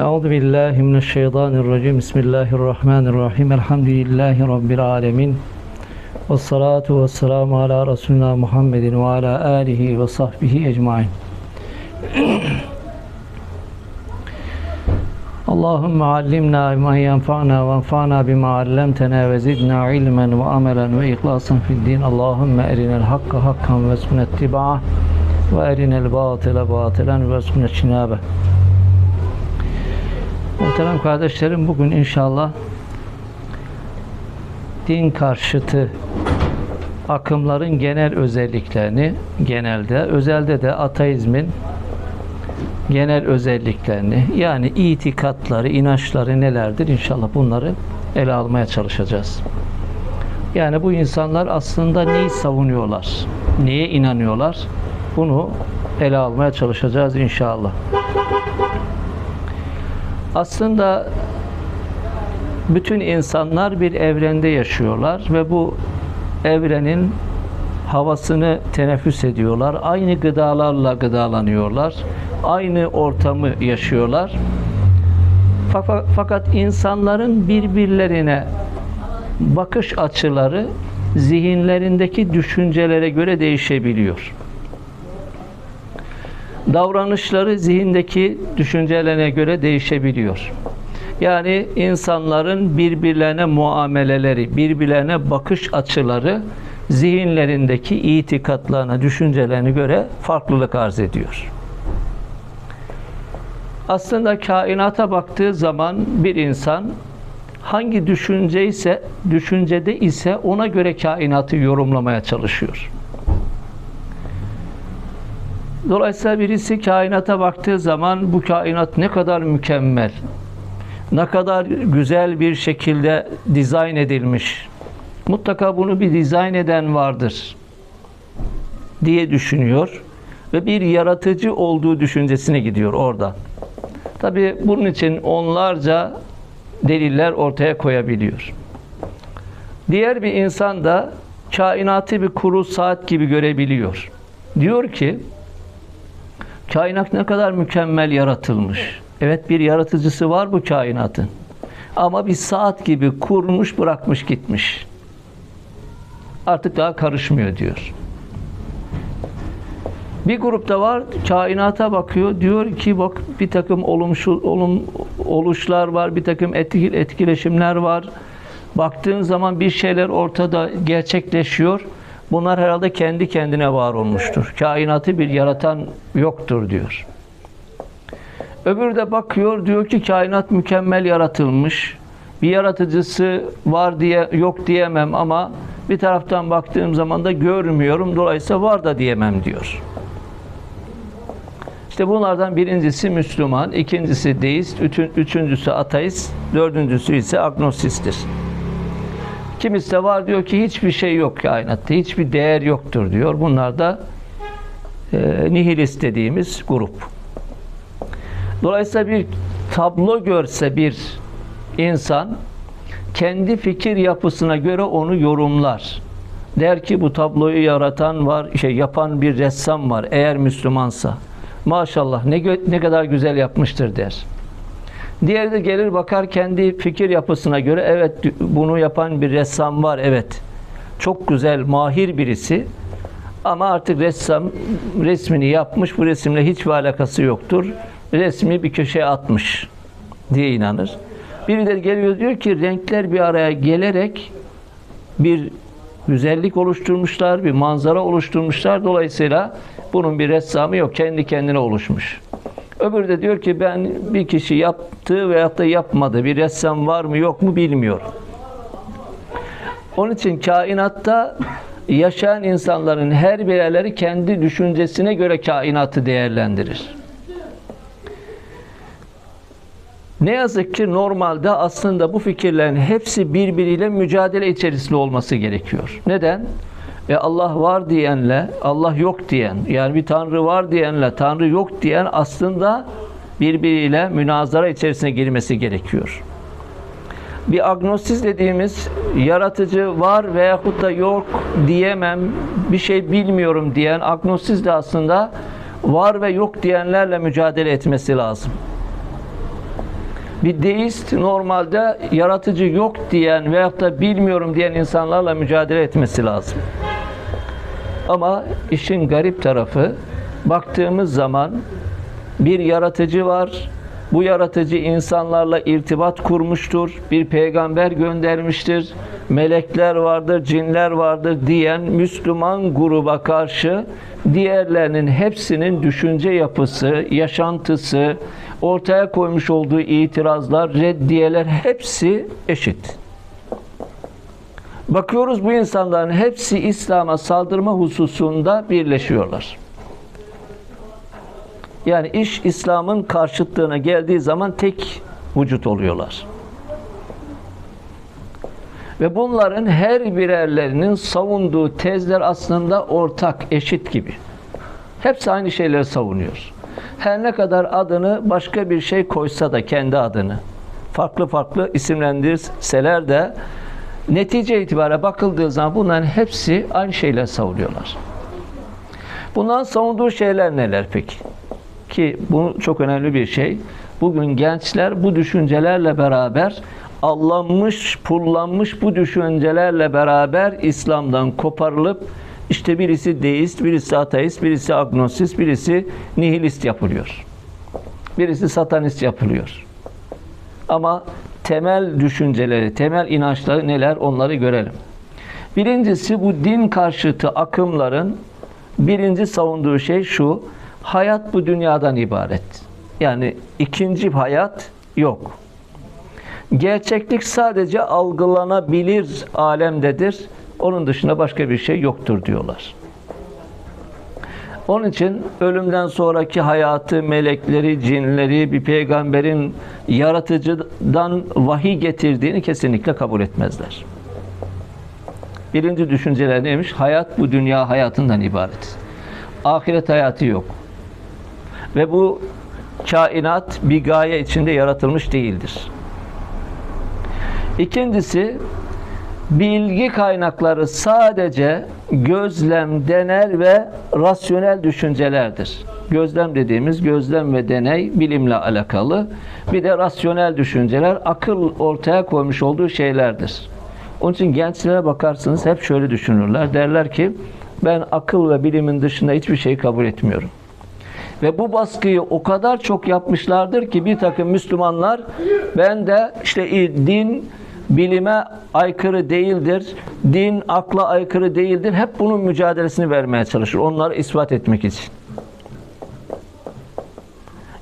Euzu billahi mineşşeytanirracim. Bismillahirrahmanirrahim. Elhamdülillahi rabbil alamin. Ves salatu vesselamu ala Resulina Muhammedin ve ala alihi ve sahbihi ecmaîn. Allahümme allimna ma yenfa'na ve enfa'na bima allamtena ve zidna ilmen ve amelen ve ihlasan fid din. Allahümme erinel hakka hakkan ve sünnettiba'a ve erinel batile batilen ve sünnetçinabe. Muhterem kardeşlerim bugün inşallah din karşıtı akımların genel özelliklerini genelde, özelde de ateizmin genel özelliklerini yani itikatları, inançları nelerdir inşallah bunları ele almaya çalışacağız. Yani bu insanlar aslında neyi savunuyorlar, neye inanıyorlar bunu ele almaya çalışacağız inşallah. Aslında bütün insanlar bir evrende yaşıyorlar ve bu evrenin havasını teneffüs ediyorlar. Aynı gıdalarla gıdalanıyorlar. Aynı ortamı yaşıyorlar. Fakat, insanların birbirlerine bakış açıları zihinlerindeki düşüncelere göre değişebiliyor. Davranışları zihindeki düşüncelerine göre değişebiliyor. Yani insanların birbirlerine muameleleri, birbirlerine bakış açıları zihinlerindeki itikatlarına, düşüncelerine göre farklılık arz ediyor. Aslında kainata baktığı zaman bir insan hangi düşünce ise düşüncede ise ona göre kainatı yorumlamaya çalışıyor. Dolayısıyla birisi kainata baktığı zaman bu kainat ne kadar mükemmel, ne kadar güzel bir şekilde dizayn edilmiş. Mutlaka bunu bir dizayn eden vardır diye düşünüyor ve bir yaratıcı olduğu düşüncesine gidiyor oradan. Tabi bunun için onlarca deliller ortaya koyabiliyor. Diğer bir insan da kainatı bir kuru saat gibi görebiliyor. Diyor ki kainat ne kadar mükemmel yaratılmış. Evet bir yaratıcısı var bu kainatın. Ama bir saat gibi kurmuş bırakmış gitmiş. Artık daha karışmıyor diyor. Bir grupta var kainata bakıyor diyor ki bak bir takım olumsuz olum oluşlar var bir takım etkil, etkileşimler var. Baktığın zaman bir şeyler ortada gerçekleşiyor. Bunlar herhalde kendi kendine var olmuştur. Kainatı bir yaratan yoktur diyor. Öbürü de bakıyor diyor ki kainat mükemmel yaratılmış. Bir yaratıcısı var diye yok diyemem ama bir taraftan baktığım zaman da görmüyorum. Dolayısıyla var da diyemem diyor. İşte bunlardan birincisi Müslüman, ikincisi deist, üçüncüsü ateist, dördüncüsü ise agnostisttir. Kimisi var diyor ki hiçbir şey yok kainatta, hiçbir değer yoktur diyor. Bunlar da e, nihilist dediğimiz grup. Dolayısıyla bir tablo görse bir insan kendi fikir yapısına göre onu yorumlar. Der ki bu tabloyu yaratan var, şey yapan bir ressam var eğer Müslümansa. Maşallah ne ne kadar güzel yapmıştır der. Diğeri de gelir bakar kendi fikir yapısına göre evet bunu yapan bir ressam var evet. Çok güzel, mahir birisi. Ama artık ressam resmini yapmış, bu resimle hiçbir alakası yoktur. Resmi bir köşeye atmış diye inanır. Biri de geliyor diyor ki renkler bir araya gelerek bir güzellik oluşturmuşlar, bir manzara oluşturmuşlar. Dolayısıyla bunun bir ressamı yok, kendi kendine oluşmuş. Öbürü de diyor ki ben bir kişi yaptı veyahut da yapmadı. Bir ressam var mı yok mu bilmiyorum. Onun için kainatta yaşayan insanların her birerleri kendi düşüncesine göre kainatı değerlendirir. Ne yazık ki normalde aslında bu fikirlerin hepsi birbiriyle mücadele içerisinde olması gerekiyor. Neden? E Allah var diyenle Allah yok diyen yani bir tanrı var diyenle tanrı yok diyen aslında birbiriyle münazara içerisine girmesi gerekiyor. Bir agnostis dediğimiz yaratıcı var veyahut da yok diyemem, bir şey bilmiyorum diyen agnostis de aslında var ve yok diyenlerle mücadele etmesi lazım. Bir deist normalde yaratıcı yok diyen veyahut da bilmiyorum diyen insanlarla mücadele etmesi lazım. Ama işin garip tarafı baktığımız zaman bir yaratıcı var. Bu yaratıcı insanlarla irtibat kurmuştur. Bir peygamber göndermiştir. Melekler vardır, cinler vardır diyen Müslüman gruba karşı diğerlerinin hepsinin düşünce yapısı, yaşantısı, ortaya koymuş olduğu itirazlar, reddiyeler hepsi eşit. Bakıyoruz bu insanların hepsi İslam'a saldırma hususunda birleşiyorlar. Yani iş İslam'ın karşıtlığına geldiği zaman tek vücut oluyorlar. Ve bunların her birerlerinin savunduğu tezler aslında ortak, eşit gibi. Hepsi aynı şeyleri savunuyor. Her ne kadar adını başka bir şey koysa da kendi adını, farklı farklı isimlendirseler de netice itibariyle bakıldığı zaman bunların hepsi aynı şeyler savunuyorlar. Bundan savunduğu şeyler neler peki? Ki bu çok önemli bir şey. Bugün gençler bu düşüncelerle beraber allanmış, pullanmış bu düşüncelerle beraber İslam'dan koparılıp işte birisi deist, birisi ateist, birisi agnostist, birisi nihilist yapılıyor. Birisi satanist yapılıyor. Ama temel düşünceleri, temel inançları neler onları görelim. Birincisi bu din karşıtı akımların birinci savunduğu şey şu. Hayat bu dünyadan ibaret. Yani ikinci hayat yok. Gerçeklik sadece algılanabilir alemdedir. Onun dışında başka bir şey yoktur diyorlar. Onun için ölümden sonraki hayatı, melekleri, cinleri, bir peygamberin yaratıcıdan vahiy getirdiğini kesinlikle kabul etmezler. Birinci düşünceler neymiş? Hayat bu dünya hayatından ibaret. Ahiret hayatı yok. Ve bu kainat bir gaye içinde yaratılmış değildir. İkincisi bilgi kaynakları sadece gözlem, denel ve rasyonel düşüncelerdir. Gözlem dediğimiz gözlem ve deney bilimle alakalı. Bir de rasyonel düşünceler akıl ortaya koymuş olduğu şeylerdir. Onun için gençlere bakarsınız hep şöyle düşünürler. Derler ki ben akıl ve bilimin dışında hiçbir şey kabul etmiyorum. Ve bu baskıyı o kadar çok yapmışlardır ki bir takım Müslümanlar ben de işte din bilime aykırı değildir, din akla aykırı değildir. Hep bunun mücadelesini vermeye çalışır. Onları ispat etmek için.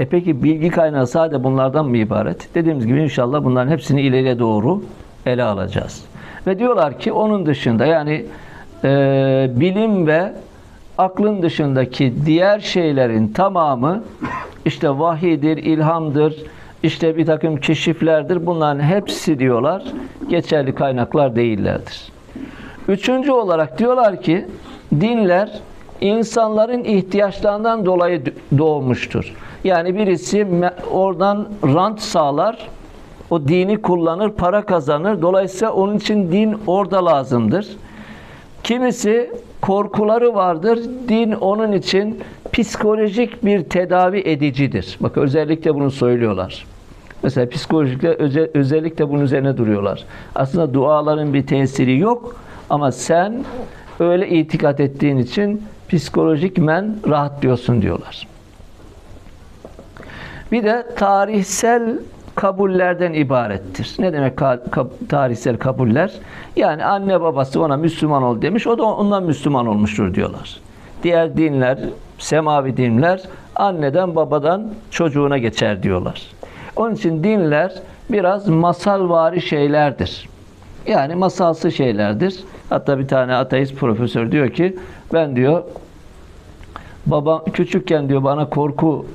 E peki bilgi kaynağı sadece bunlardan mı ibaret? Dediğimiz gibi inşallah bunların hepsini ileriye doğru ele alacağız. Ve diyorlar ki onun dışında yani e, bilim ve aklın dışındaki diğer şeylerin tamamı işte vahidir, ilhamdır, işte bir takım keşiflerdir. Bunların hepsi diyorlar geçerli kaynaklar değillerdir. Üçüncü olarak diyorlar ki dinler insanların ihtiyaçlarından dolayı doğmuştur. Yani birisi oradan rant sağlar, o dini kullanır, para kazanır. Dolayısıyla onun için din orada lazımdır. Kimisi korkuları vardır. Din onun için psikolojik bir tedavi edicidir. Bak özellikle bunu söylüyorlar. Mesela psikolojikle özellikle bunun üzerine duruyorlar. Aslında duaların bir tesiri yok ama sen öyle itikat ettiğin için psikolojik men rahatlıyorsun diyorlar. Bir de tarihsel kabullerden ibarettir. Ne demek tarihsel kabuller? Yani anne babası ona Müslüman ol demiş, o da ondan Müslüman olmuştur diyorlar. Diğer dinler, semavi dinler anneden babadan çocuğuna geçer diyorlar. Onun için dinler biraz masalvari şeylerdir. Yani masalsı şeylerdir. Hatta bir tane ateist profesör diyor ki ben diyor baba küçükken diyor bana korku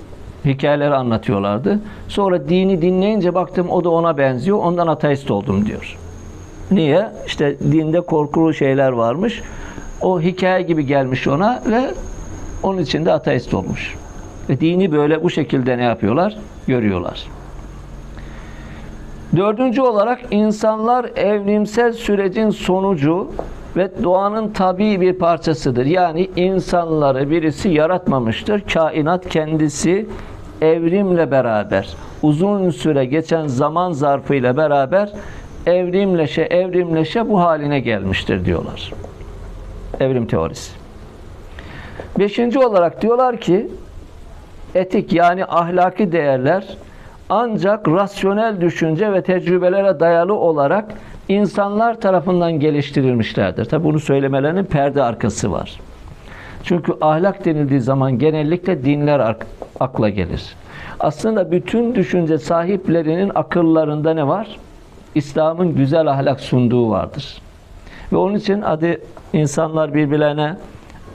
hikayeleri anlatıyorlardı. Sonra dini dinleyince baktım o da ona benziyor. Ondan ateist oldum diyor. Niye? İşte dinde korkulu şeyler varmış. O hikaye gibi gelmiş ona ve onun için de ateist olmuş. Ve dini böyle bu şekilde ne yapıyorlar? Görüyorlar. Dördüncü olarak insanlar evrimsel sürecin sonucu ve doğanın tabii bir parçasıdır. Yani insanları birisi yaratmamıştır. Kainat kendisi evrimle beraber uzun süre geçen zaman zarfıyla beraber evrimleşe evrimleşe bu haline gelmiştir diyorlar. Evrim teorisi. Beşinci olarak diyorlar ki etik yani ahlaki değerler ancak rasyonel düşünce ve tecrübelere dayalı olarak insanlar tarafından geliştirilmişlerdir. Tabi bunu söylemelerinin perde arkası var. Çünkü ahlak denildiği zaman genellikle dinler ak- akla gelir. Aslında bütün düşünce sahiplerinin akıllarında ne var? İslam'ın güzel ahlak sunduğu vardır. Ve onun için adı insanlar birbirlerine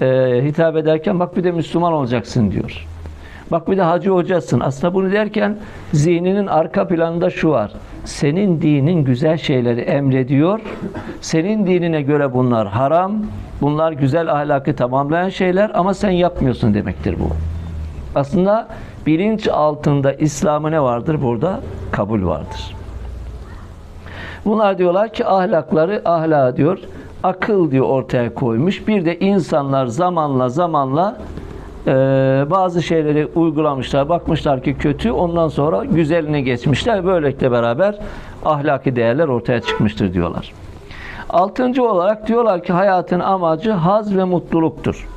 e, hitap ederken bak bir de Müslüman olacaksın diyor. Bak bir de hacı hocasın. Aslında bunu derken zihninin arka planında şu var. Senin dinin güzel şeyleri emrediyor. Senin dinine göre bunlar haram. Bunlar güzel ahlakı tamamlayan şeyler ama sen yapmıyorsun demektir bu. Aslında bilinç altında İslam'ı ne vardır burada? Kabul vardır. Bunlar diyorlar ki ahlakları ahlak diyor. Akıl diyor ortaya koymuş. Bir de insanlar zamanla zamanla e, bazı şeyleri uygulamışlar. Bakmışlar ki kötü. Ondan sonra güzeline geçmişler. Böylelikle beraber ahlaki değerler ortaya çıkmıştır diyorlar. Altıncı olarak diyorlar ki hayatın amacı haz ve mutluluktur.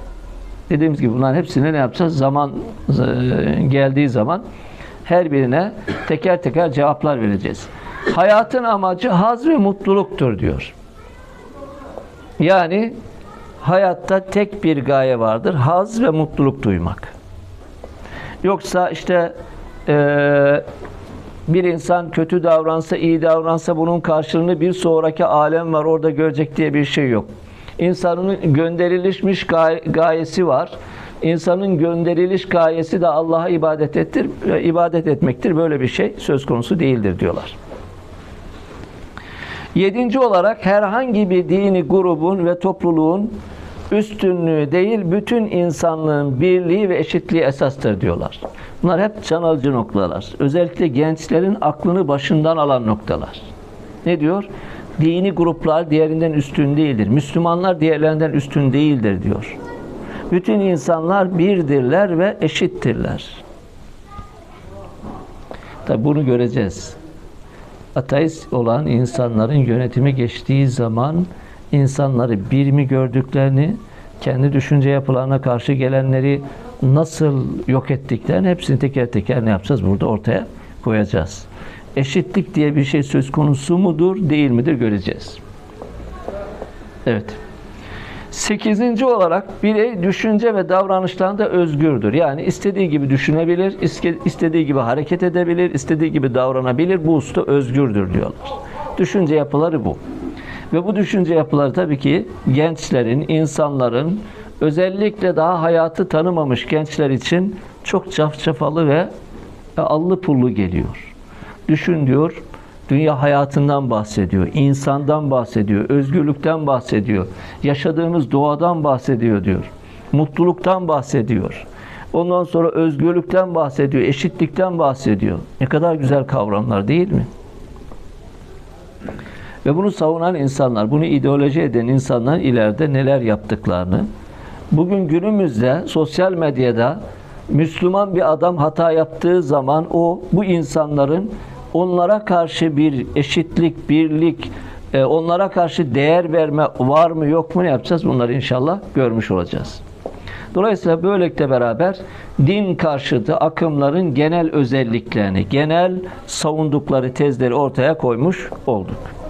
Dediğimiz gibi bunların hepsini ne yapacağız? Zaman e, geldiği zaman her birine teker teker cevaplar vereceğiz. Hayatın amacı haz ve mutluluktur diyor. Yani hayatta tek bir gaye vardır. Haz ve mutluluk duymak. Yoksa işte eee, bir insan kötü davransa, iyi davransa bunun karşılığını bir sonraki alem var. Orada görecek diye bir şey yok. İnsanın gönderilmiş gay- gayesi var. İnsanın gönderiliş gayesi de Allah'a ibadet ettir, ibadet etmektir. Böyle bir şey söz konusu değildir diyorlar. Yedinci olarak herhangi bir dini grubun ve topluluğun üstünlüğü değil, bütün insanlığın birliği ve eşitliği esastır diyorlar. Bunlar hep can alıcı noktalar. Özellikle gençlerin aklını başından alan noktalar. Ne diyor? Dini gruplar diğerinden üstün değildir. Müslümanlar diğerlerinden üstün değildir diyor. Bütün insanlar birdirler ve eşittirler. Tabi bunu göreceğiz ateist olan insanların yönetime geçtiği zaman insanları bir mi gördüklerini, kendi düşünce yapılarına karşı gelenleri nasıl yok ettiklerini hepsini teker teker ne yapacağız? Burada ortaya koyacağız. Eşitlik diye bir şey söz konusu mudur, değil midir göreceğiz. Evet. Sekizinci olarak birey düşünce ve davranışlarında özgürdür. Yani istediği gibi düşünebilir, istediği gibi hareket edebilir, istediği gibi davranabilir. Bu usta özgürdür diyorlar. Düşünce yapıları bu. Ve bu düşünce yapıları tabii ki gençlerin, insanların özellikle daha hayatı tanımamış gençler için çok cafcafalı ve allı pullu geliyor. Düşün diyor, dünya hayatından bahsediyor, insandan bahsediyor, özgürlükten bahsediyor, yaşadığımız doğadan bahsediyor diyor, mutluluktan bahsediyor. Ondan sonra özgürlükten bahsediyor, eşitlikten bahsediyor. Ne kadar güzel kavramlar değil mi? Ve bunu savunan insanlar, bunu ideoloji eden insanlar ileride neler yaptıklarını, bugün günümüzde sosyal medyada Müslüman bir adam hata yaptığı zaman o bu insanların onlara karşı bir eşitlik, birlik, e, onlara karşı değer verme var mı yok mu ne yapacağız? Bunları inşallah görmüş olacağız. Dolayısıyla böylelikle beraber din karşıtı akımların genel özelliklerini, genel savundukları tezleri ortaya koymuş olduk.